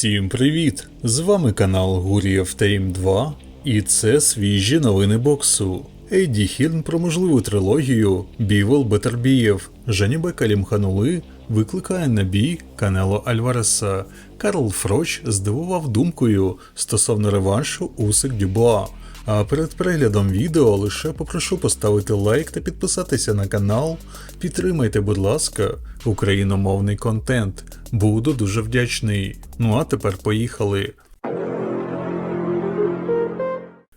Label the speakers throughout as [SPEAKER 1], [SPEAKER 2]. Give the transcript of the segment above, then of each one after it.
[SPEAKER 1] Всім привіт! З вами канал Гурієв Тейм 2 і це свіжі новини боксу. Ейді Хірн про можливу трилогію Бівол Бетербієв, Жанібек Алімханули викликає на бій Канело Альвареса. Карл Фроч здивував думкою стосовно реваншу Усик Дюбуа. А перед переглядом відео лише попрошу поставити лайк та підписатися на канал. Підтримайте, будь ласка, україномовний контент. Буду дуже вдячний. Ну а тепер поїхали.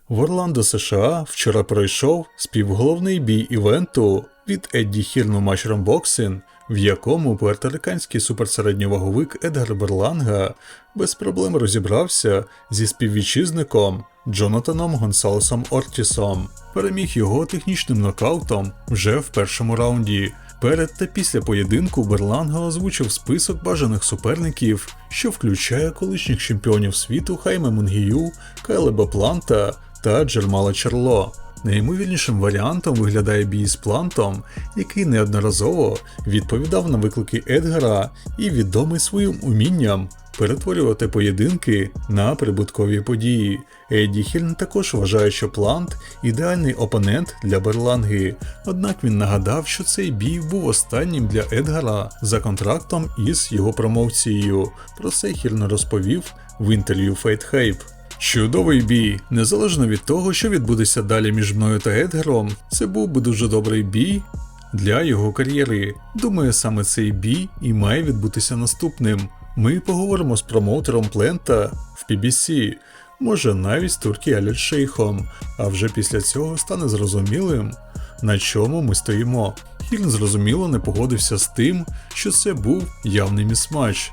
[SPEAKER 1] В Орландо США вчора пройшов співголовний бій івенту від Едді Хірну Матчром Боксин, в якому пуерториканський суперсередньоваговик Едгар Берланга без проблем розібрався зі співвітчизником Джонатаном Гонсалесом Ортісом. Переміг його технічним нокаутом вже в першому раунді. Перед та після поєдинку Берланга озвучив список бажаних суперників, що включає колишніх чемпіонів світу Хайме Мунгію, Кайлеба Планта та Джермала Черло. Найімовірнішим варіантом виглядає бій з плантом, який неодноразово відповідав на виклики Едгара і відомий своїм умінням перетворювати поєдинки на прибуткові події. Едді Хільн також вважає, що плант ідеальний опонент для Берланги. Однак він нагадав, що цей бій був останнім для Едгара за контрактом із його промоцією. Про це Хільн розповів в інтерв'ю Fight Hype. Чудовий бій, незалежно від того, що відбудеться далі між мною та Едгаром, це був би дуже добрий бій для його кар'єри. Думаю, саме цей бій і має відбутися наступним. Ми поговоримо з промоутером Плента в PBC, може навіть з Туркі Шейхом, а вже після цього стане зрозумілим, на чому ми стоїмо. Хільн зрозуміло не погодився з тим, що це був явний місматч.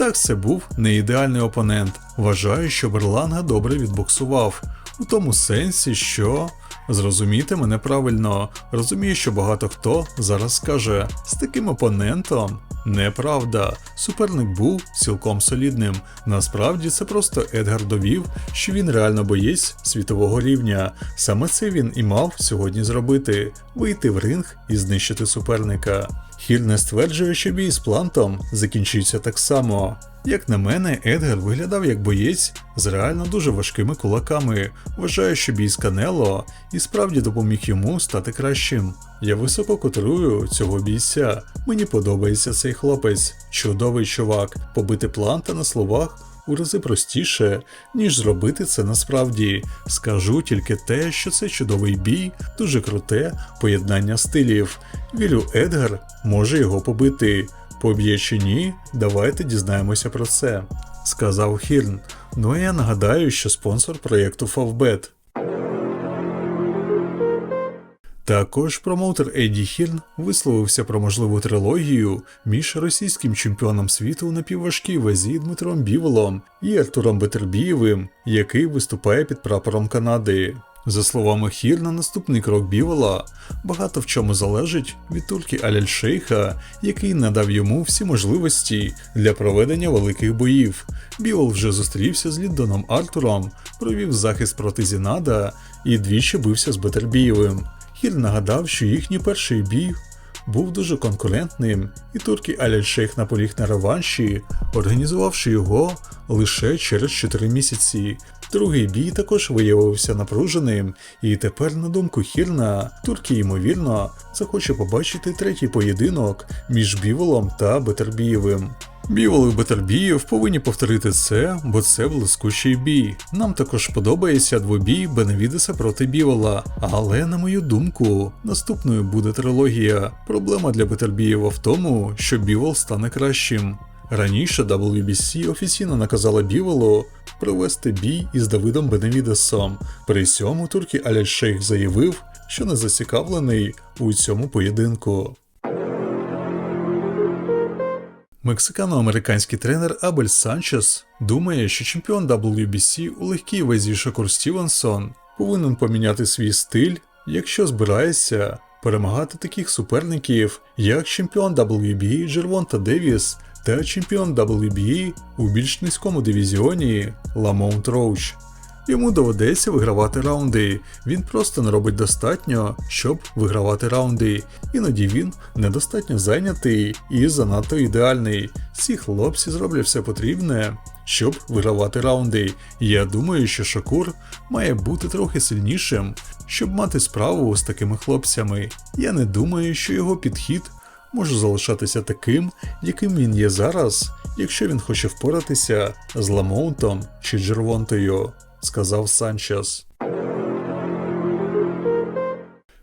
[SPEAKER 1] Так, це був не ідеальний опонент. Вважаю, що Берланга добре відбоксував, у тому сенсі, що. Зрозумійте мене правильно, розумію, що багато хто зараз скаже, з таким опонентом неправда. Суперник був цілком солідним. Насправді це просто Едгар довів, що він реально боєць світового рівня. Саме це він і мав сьогодні зробити: вийти в ринг і знищити суперника. Хіль не стверджує, що бій з плантом закінчиться так само. Як на мене, Едгар виглядав як боєць з реально дуже важкими кулаками. Вважаю, що бій з Канело і справді допоміг йому стати кращим. Я високо котирую цього бійця. Мені подобається цей хлопець, чудовий чувак. Побити планта на словах у рази простіше, ніж зробити це насправді. Скажу тільки те, що це чудовий бій, дуже круте поєднання стилів. Вірю, Едгар може його побити. Поб'є чи ні, давайте дізнаємося про це, сказав Хірн. Ну а я нагадаю, що спонсор проєкту Favbet. Також промоутер Еді Хірн висловився про можливу трилогію між російським чемпіоном світу у напівважкій вазі Дмитром Біволом і Артуром Бетербієвим, який виступає під прапором Канади. За словами Хірна, наступний крок Бівола багато в чому залежить від турки Аляль-Шейха, який надав йому всі можливості для проведення великих боїв. Бівол вже зустрівся з Ліддоном Артуром, провів захист проти Зінада і двічі бився з Бетербієвим. Хір нагадав, що їхній перший бій був дуже конкурентним, і турки Аляль-Шейх наполіг на реванші, організувавши його лише через 4 місяці. Другий бій також виявився напруженим, і тепер, на думку Хірна, турки ймовірно захоче побачити третій поєдинок між Біволом та Бетербієвим. Бівол і Бетербієв повинні повторити це, бо це блискучий бій. Нам також подобається двобій Беневідеса проти Бівола, але, на мою думку, наступною буде трилогія. Проблема для Бетербієва в тому, що Бівол стане кращим. Раніше WBC офіційно наказала Біволу провести бій із Давидом Беневідесом. При цьому турки Аляль Шейх заявив, що не зацікавлений у цьому поєдинку. Мексикано-американський тренер Абель Санчес думає, що чемпіон WBC у легкій вазі Шакур Стівенсон повинен поміняти свій стиль, якщо збирається перемагати таких суперників, як чемпіон WBA Джервонта Девіс та чемпіон WBA у більш низькому дивізіоні Ламонт Роуч. Йому доведеться вигравати раунди. Він просто не робить достатньо, щоб вигравати раунди. Іноді він недостатньо зайнятий і занадто ідеальний. Ці хлопці зроблять все потрібне, щоб вигравати раунди. Я думаю, що Шакур має бути трохи сильнішим, щоб мати справу з такими хлопцями. Я не думаю, що його підхід може залишатися таким, яким він є зараз, якщо він хоче впоратися з Ламоунтом чи Джервонтою, сказав Санчес.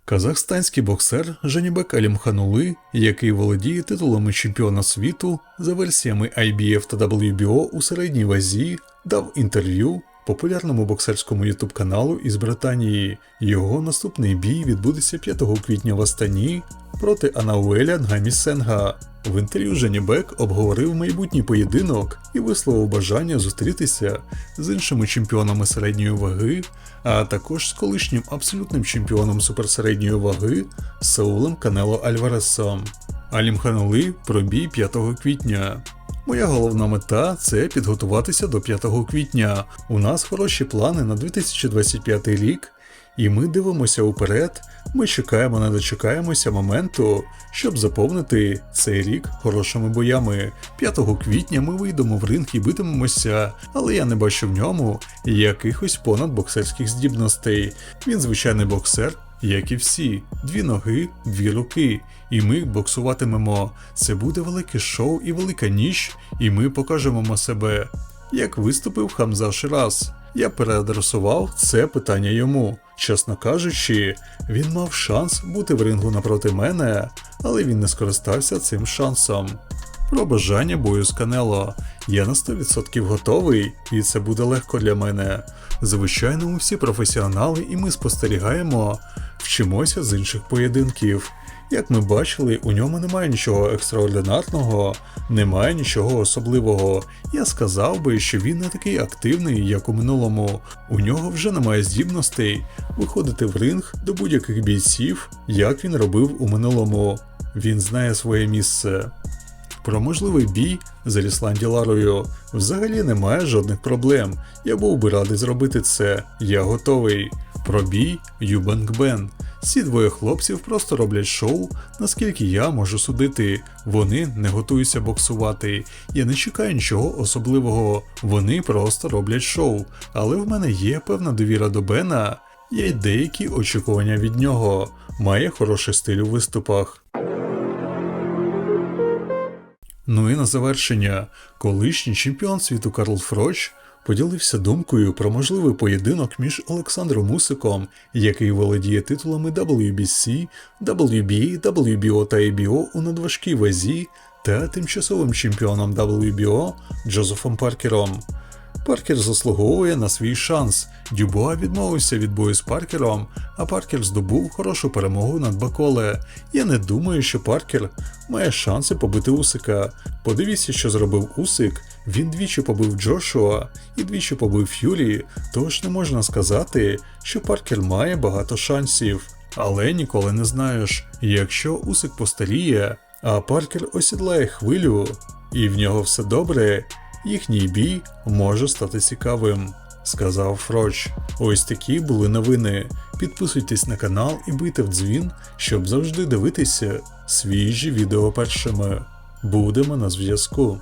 [SPEAKER 1] Казахстанський боксер Женібек Алімханули, який володіє титулами чемпіона світу за версіями IBF та WBO у середній вазі, дав інтерв'ю популярному боксерському ютуб каналу із Британії. Його наступний бій відбудеться 5 квітня в Астані проти Анауеля Нгамі Сенга. В інтерв'ю Жанібек обговорив майбутній поєдинок і висловив бажання зустрітися з іншими чемпіонами середньої ваги, а також з колишнім абсолютним чемпіоном суперсередньої ваги Саулем Канело Альваресом. Алім Ханули про бій 5 квітня. Моя головна мета це підготуватися до 5 квітня. У нас хороші плани на 2025 рік, і ми дивимося уперед. Ми чекаємо, не дочекаємося моменту, щоб заповнити цей рік хорошими боями. 5 квітня ми вийдемо в ринг і битимемося, але я не бачу в ньому якихось понадбоксерських здібностей. Він звичайний боксер, як і всі, дві ноги, дві руки. І ми боксуватимемо. Це буде велике шоу і велика ніч, і ми покажемо себе. Як виступив Хамза Шираз. Я переадресував це питання йому. Чесно кажучи, він мав шанс бути в рингу напроти мене, але він не скористався цим шансом. Про бажання бою з Канело. Я на 100% готовий, і це буде легко для мене. Звичайно, ми всі професіонали, і ми спостерігаємо, вчимося з інших поєдинків. Як ми бачили, у ньому немає нічого екстраординарного, немає нічого особливого. Я сказав би, що він не такий активний, як у минулому. У нього вже немає здібностей виходити в ринг до будь-яких бійців, як він робив у минулому. Він знає своє місце. Про можливий бій з Елісланді Ларою взагалі немає жодних проблем. Я був би радий зробити це. Я готовий. Про бій Юбанк Бен. Ці двоє хлопців просто роблять шоу, наскільки я можу судити. Вони не готуються боксувати. Я не чекаю нічого особливого. Вони просто роблять шоу. Але в мене є певна довіра до Бена. Є й деякі очікування від нього. Має хороший стиль у виступах. Ну і на завершення, колишній чемпіон світу Карл Фроч поділився думкою про можливий поєдинок між Олександром Мусиком, який володіє титулами WBC, WBA, WBO та ABO у надважкій вазі, та тимчасовим чемпіоном WBO Джозефом Паркером. Паркер заслуговує на свій шанс. Дюбуа відмовився від бою з Паркером, а Паркер здобув хорошу перемогу над Баколе. Я не думаю, що Паркер має шанси побити Усика. Подивіться, що зробив Усик. Він двічі побив Джошуа і двічі побив Ф'юрі, тож не можна сказати, що Паркер має багато шансів. Але ніколи не знаєш, якщо Усик постаріє, а Паркер осідлає хвилю, і в нього все добре, їхній бій може стати цікавим, сказав Фроч. Ось такі були новини. Підписуйтесь на канал і бийте в дзвін, щоб завжди дивитися свіжі відео першими. Будемо на зв'язку.